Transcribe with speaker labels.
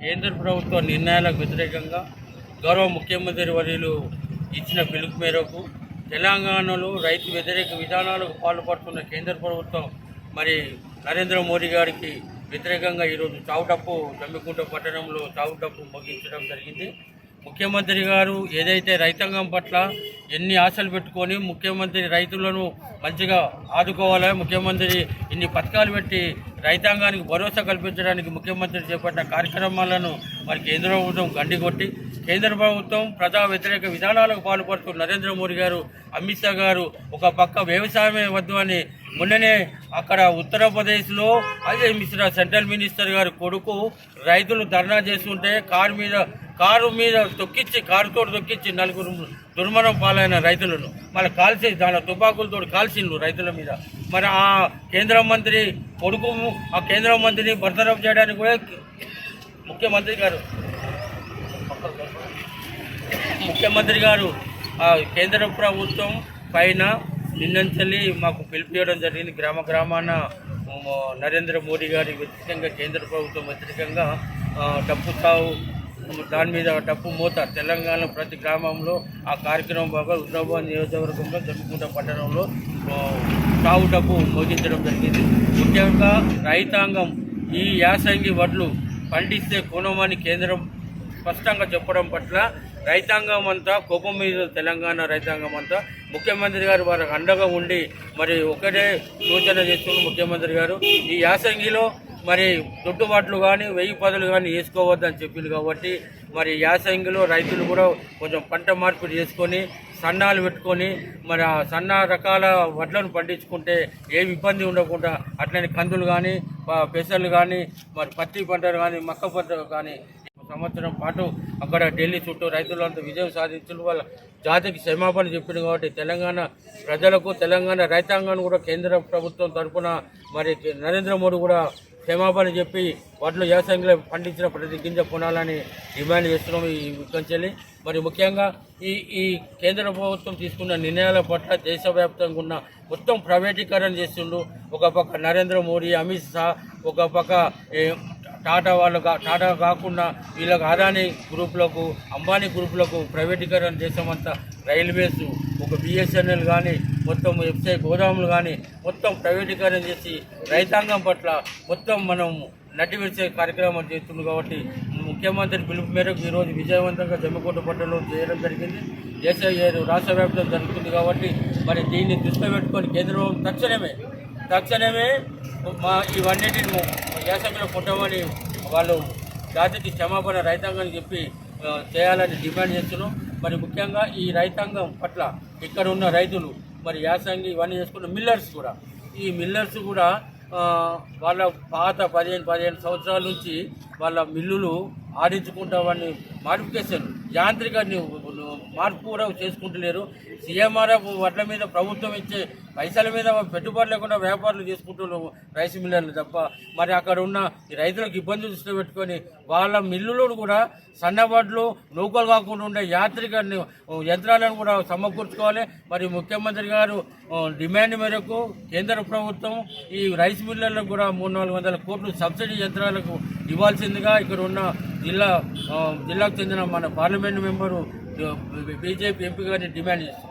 Speaker 1: కేంద్ర ప్రభుత్వ నిర్ణయాలకు వ్యతిరేకంగా గౌరవ ముఖ్యమంత్రి వర్యులు ఇచ్చిన పిలుపు మేరకు తెలంగాణలో రైతు వ్యతిరేక విధానాలకు పాల్పడుతున్న కేంద్ర ప్రభుత్వం మరి నరేంద్ర మోడీ గారికి వ్యతిరేకంగా ఈరోజు చావుటప్పు జమ్మికుంట పట్టణంలో చావుటప్పు ముగించడం జరిగింది. ముఖ్యమంత్రి గారు ఏదైతే రైతాంగం పట్ల ఎన్ని ఆశలు పెట్టుకొని ముఖ్యమంత్రి రైతులను మంచిగా ఆదుకోవాలని ముఖ్యమంత్రి ఇన్ని పథకాలు పెట్టి రైతాంగానికి భరోసా కల్పించడానికి ముఖ్యమంత్రి చేపట్టిన కార్యక్రమాలను మరి కేంద్ర ప్రభుత్వం గండికొట్టి కేంద్ర ప్రభుత్వం ప్రజా వ్యతిరేక విధానాలకు పాల్పడుతూ నరేంద్ర మోడీ గారు అమిత్ షా గారు ఒక పక్క వ్యవసాయమే వద్దు అని మొన్ననే అక్కడ ఉత్తరప్రదేశ్లో అజయ్ మిశ్రా సెంట్రల్ మినిస్టర్ గారి కొడుకు రైతులు ధర్నా చేస్తుంటే కారు మీద కారు మీద తొక్కిచ్చి కారుతో తొక్కిచ్చి నలుగురు దుర్మరణం పాలైన రైతులను. మళ్ళీ కాల్చి దాని తుపాకులతో కాల్చిండ్రు రైతుల మీద. మరి ఆ కేంద్ర మంత్రి కొడుకు ఆ కేంద్ర మంత్రిని బర్తరఫ్ చేయడానికి కూడా ముఖ్యమంత్రి గారు ముఖ్యమంత్రి గారు ఆ కేంద్ర ప్రభుత్వం పైన నిన్నంచెల్లి మాకు పిలిపియడం జరిగింది. గ్రామ గ్రామాన నరేంద్ర మోడీ గారి వ్యతిరేకంగా కేంద్ర ప్రభుత్వం వ్యతిరేకంగా డప్పు తావు దాని మీద డప్పు మూత తెలంగాణ ప్రతి గ్రామంలో ఆ కార్యక్రమం బాగా హుజరాబాద్ నియోజకవర్గంలో జమ్మికుంట పట్టణంలో ఆ, తావు డప్పు మోగించడం జరిగింది. ముఖ్యంగా రైతాంగం ఈ యాసంగి వడ్లు పండిస్తే కొనమని కేంద్రం స్పష్టంగా చెప్పడం పట్ల రైతాంగం అంతా కోపం మీద తెలంగాణ రైతాంగం అంతా ముఖ్యమంత్రి గారు వారికి అండగా ఉండి మరి ఒకటే సూచన చేస్తున్న ముఖ్యమంత్రి గారు. ఈ యాసంగిలో మరి దుట్టుబాట్లు కానీ వెయ్యి పదులు కానీ వేసుకోవద్దని చెప్పింది కాబట్టి మరి యాసంగిలో రైతులు కూడా కొంచెం పంట మార్పిడి చేసుకొని సన్నాలు పెట్టుకొని మరి ఆ సన్న రకాల వడ్లను పండించుకుంటే ఏమి ఇబ్బంది ఉండకుండా అట్లనే కందులు కానీ పెసలు కానీ మరి పత్తి పంటలు కానీ మక్క పంటలు కానీ సంవత్సరం పాటు అక్కడ ఢిల్లీ చుట్టూ రైతులంతా విజయం సాధించడం వాళ్ళ జాతికి క్షమాపణ చెప్పింది కాబట్టి తెలంగాణ ప్రజలకు తెలంగాణ రైతాంగాన్ని కూడా కేంద్ర ప్రభుత్వం తరఫున మరి నరేంద్ర మోడీ కూడా క్షమాపణ చెప్పి వాటిలో వ్యవసాయంలో పండించిన ప్రతి గింజ కొనాలని డిమాండ్ చేస్తున్నాం ఈ వికంచెల్లి మరి ముఖ్యంగా ఈ ఈ కేంద్ర ప్రభుత్వం తీసుకున్న నిర్ణయాల పట్ల దేశవ్యాప్తంగా ఉన్న మొత్తం ప్రైవేటీకరణ చేస్తుండు. ఒక పక్క నరేంద్ర మోడీ అమిత్ షా ఒక పక్క టాటా వాళ్ళు కా- టాటా కాకుండా వీళ్ళకి అదానీ గ్రూపులకు అంబానీ గ్రూపులకు ప్రైవేటీకరణ చేసామంతా రైల్వేస్ ఒక బిఎస్ఎన్ఎల్ కానీ మొత్తం ఎఫ్సై గోదాములు కానీ మొత్తం ప్రైవేటీకరణ చేసి రైతాంగం పట్ల మొత్తం మనం నటివేసే కార్యక్రమం చేస్తుంది కాబట్టి ముఖ్యమంత్రి పిలుపు మేరకు ఈరోజు విజయవంతంగా జమ్మకోట పట్టణంలో చేయడం జరిగింది. దేశ రాష్ట్ర వ్యాప్తం జరుగుతుంది కాబట్టి మరి దీన్ని దృష్టిలో పెట్టుకొని కేంద్రం తక్షణమే తక్షణమే మా ఇవన్నిటిని యాసంగిలో పుట్టమని వాళ్ళు జాతికి క్షమాపణ రైతాంగం చెప్పి చేయాలని డిమాండ్ చేస్తున్నాం. మరి ముఖ్యంగా ఈ రైతాంగం పట్ల ఇక్కడ ఉన్న రైతులు మరి యాసంగి ఇవన్నీ చేసుకున్న మిల్లర్స్ కూడా. ఈ మిల్లర్స్ కూడా వాళ్ళ పాత పదిహేను పదిహేను సంవత్సరాల నుంచి వాళ్ళ మిల్లులు ఆడించుకుంటామని మాడిఫికేషన్ యాంత్రిక మార్పు కూడా చేసుకుంటలేరు. సీఎంఆర్ఎఫ్ వడ్ల మీద ప్రభుత్వం ఇచ్చే పైసల మీద పెట్టుబడి లేకుండా వ్యాపారులు చేసుకుంటున్నారు రైస్ మిల్లర్లు తప్ప. మరి అక్కడ ఉన్న ఈ రైతులకు ఇబ్బందులు దృష్టిలో పెట్టుకొని వాళ్ళ మిల్లులను కూడా సన్నబడ్లు నూకలు కాకుండా ఉండే యాత్రిక యంత్రాలను కూడా సమకూర్చుకోవాలి. మరి ముఖ్యమంత్రి గారు డిమాండ్ మేరకు కేంద్ర ప్రభుత్వం ఈ రైస్ మిల్లర్లకు కూడా మూడు నాలుగు వందల కోట్లు సబ్సిడీ యంత్రాలకు ఇవ్వాల్సిందిగా ఇక్కడ ఉన్న జిల్లా జిల్లాకు చెందిన మన పార్లమెంట్ మెంబరు బీజేపీ ఎంపీ గారిని డిమాండ్ చేస్తున్నాం.